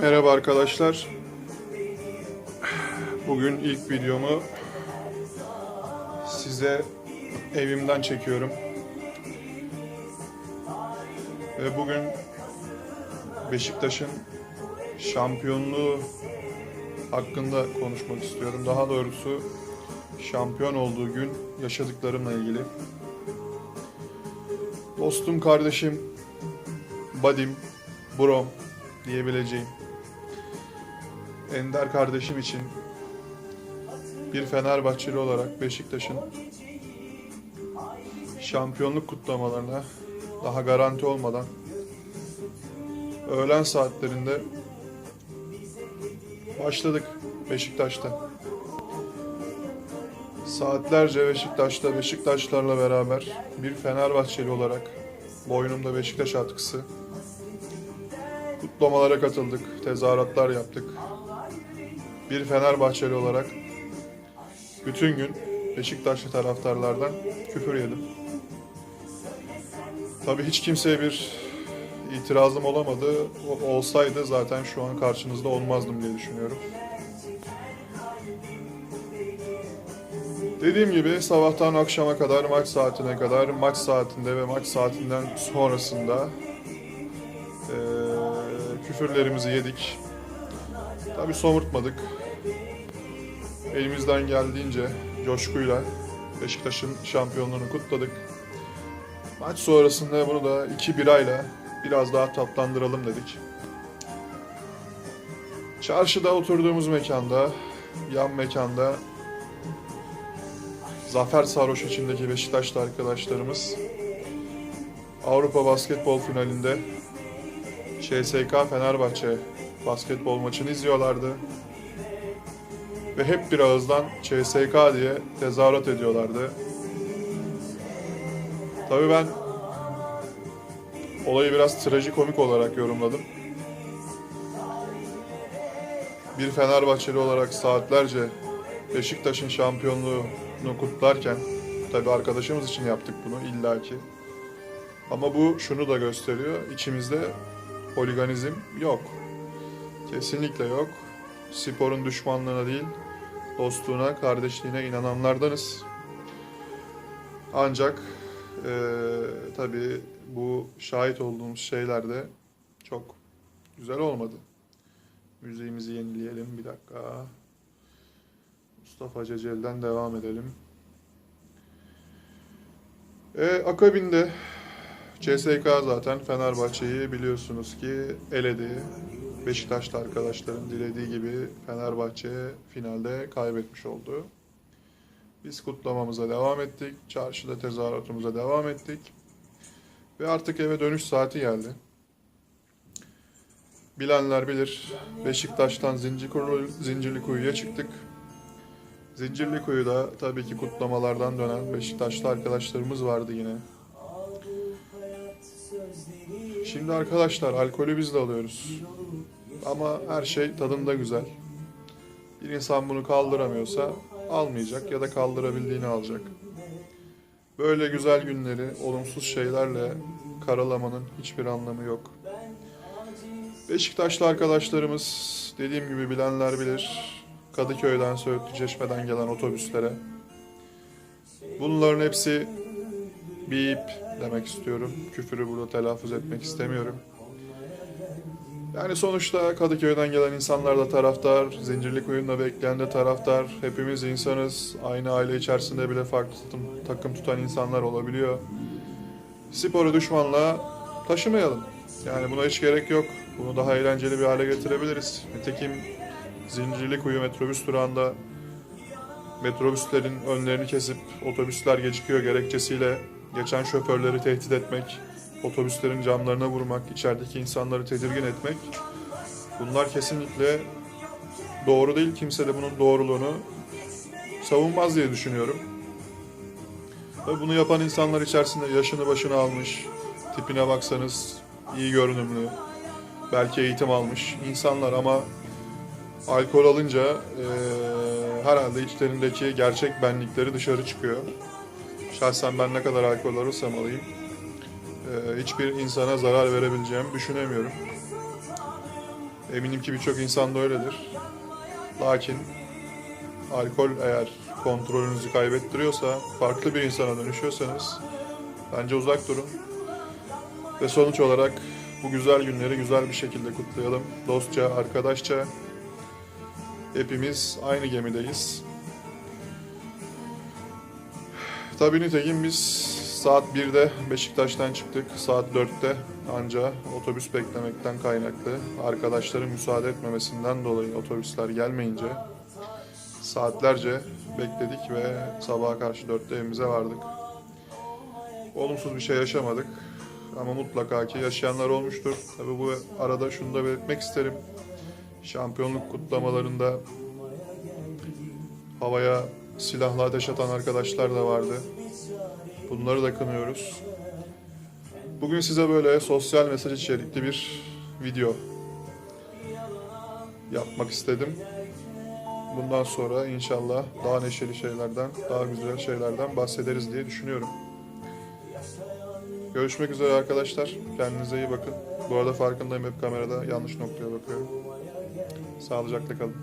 Merhaba arkadaşlar. Bugün ilk videomu size evimden çekiyorum. Ve bugün Beşiktaş'ın şampiyonluğu hakkında konuşmak istiyorum. Daha doğrusu şampiyon olduğu gün yaşadıklarımla ilgili. Dostum, kardeşim, badim, brom diyebileceğim Ender kardeşim için bir Fenerbahçeli olarak Beşiktaş'ın şampiyonluk kutlamalarına daha garanti olmadan öğlen saatlerinde başladık Beşiktaş'ta. Saatlerce Beşiktaş'ta Beşiktaşlarla beraber bir Fenerbahçeli olarak boynumda Beşiktaş atkısı kutlamalara katıldık, tezahüratlar yaptık. Bir Fenerbahçeli olarak bütün gün Beşiktaşlı taraftarlardan küfür yedim. Tabii hiç kimseye bir itirazım olamadı. O- olsaydı zaten şu an karşınızda olmazdım diye düşünüyorum. Dediğim gibi sabahtan akşama kadar maç saatine kadar maç saatinde ve maç saatinden sonrasında eee, küfürlerimizi yedik. Tabii somurtmadık. Elimizden geldiğince coşkuyla Beşiktaş'ın şampiyonluğunu kutladık. Maç sonrasında bunu da iki birayla biraz daha tatlandıralım dedik. Çarşıda oturduğumuz mekanda, yan mekanda Zafer Sarhoş içindeki Beşiktaşlı arkadaşlarımız Avrupa basketbol finalinde CSK Fenerbahçe basketbol maçını izliyorlardı. Ve hep bir ağızdan CSK diye tezahürat ediyorlardı. Tabii ben olayı biraz trajikomik olarak yorumladım. Bir Fenerbahçeli olarak saatlerce Beşiktaş'ın şampiyonluğunu kutlarken tabii arkadaşımız için yaptık bunu illaki. Ama bu şunu da gösteriyor. İçimizde holiganizm yok. Kesinlikle yok. Sporun düşmanlığına değil, dostluğuna, kardeşliğine inananlardanız. Ancak eee tabii bu şahit olduğumuz şeyler de çok güzel olmadı. Müziğimizi yenileyelim bir dakika. Mustafa Cecel'den devam edelim. E, akabinde CSK zaten Fenerbahçe'yi biliyorsunuz ki eledi. Beşiktaşlı arkadaşların dilediği gibi Fenerbahçe finalde kaybetmiş oldu. Biz kutlamamıza devam ettik. Çarşıda tezahüratımıza devam ettik. Ve artık eve dönüş saati geldi. Bilenler bilir. Beşiktaş'tan Zincirlikuyu'ya Zincirlikuyu'ya çıktık. Zincirlikuyu'da tabii ki kutlamalardan dönen Beşiktaşlı arkadaşlarımız vardı yine. Şimdi arkadaşlar alkolü biz de alıyoruz. Ama her şey tadında güzel. Bir insan bunu kaldıramıyorsa almayacak ya da kaldırabildiğini alacak. Böyle güzel günleri olumsuz şeylerle karalamanın hiçbir anlamı yok. Beşiktaşlı arkadaşlarımız dediğim gibi bilenler bilir. Kadıköy'den Söğütlü Çeşme'den gelen otobüslere. Bunların hepsi bip demek istiyorum. Küfürü burada telaffuz etmek istemiyorum. Yani sonuçta Kadıköy'den gelen insanlar da taraftar, Zincirlikuyu'nda bekleyen de taraftar. Hepimiz insanız. Aynı aile içerisinde bile farklı takım, tutan insanlar olabiliyor. Sporu düşmanla taşımayalım. Yani buna hiç gerek yok. Bunu daha eğlenceli bir hale getirebiliriz. Nitekim Zincirlikuyu metrobüs durağında metrobüslerin önlerini kesip otobüsler gecikiyor gerekçesiyle geçen şoförleri tehdit etmek, otobüslerin camlarına vurmak, içerideki insanları tedirgin etmek bunlar kesinlikle doğru değil. Kimse de bunun doğruluğunu savunmaz diye düşünüyorum. Ve bunu yapan insanlar içerisinde yaşını başını almış, tipine baksanız iyi görünümlü, belki eğitim almış insanlar ama alkol alınca eee, herhalde içlerindeki gerçek benlikleri dışarı çıkıyor. Şahsen ben ne kadar alkol alırsam alayım eee, hiçbir insana zarar verebileceğimi düşünemiyorum. Eminim ki birçok insan da öyledir. Lakin alkol eğer kontrolünüzü kaybettiriyorsa, farklı bir insana dönüşüyorsanız bence uzak durun. Ve sonuç olarak bu güzel günleri güzel bir şekilde kutlayalım. Dostça, arkadaşça. Hepimiz aynı gemideyiz. Tabii nitekim biz saat 1'de Beşiktaş'tan çıktık. Saat 4'te anca otobüs beklemekten kaynaklı. Arkadaşların müsaade etmemesinden dolayı otobüsler gelmeyince saatlerce bekledik ve sabaha karşı 4'te evimize vardık. Olumsuz bir şey yaşamadık. Ama mutlaka ki yaşayanlar olmuştur. Tabii bu arada şunu da belirtmek isterim. Şampiyonluk kutlamalarında havaya silahla ateş atan arkadaşlar da vardı. Bunları da kınıyoruz. Bugün size böyle sosyal mesaj içerikli bir video yapmak istedim. Bundan sonra inşallah daha neşeli şeylerden, daha güzel şeylerden bahsederiz diye düşünüyorum. Görüşmek üzere arkadaşlar. Kendinize iyi bakın. Bu arada farkındayım hep kamerada yanlış noktaya bakıyorum. Sağlıcakla kalın.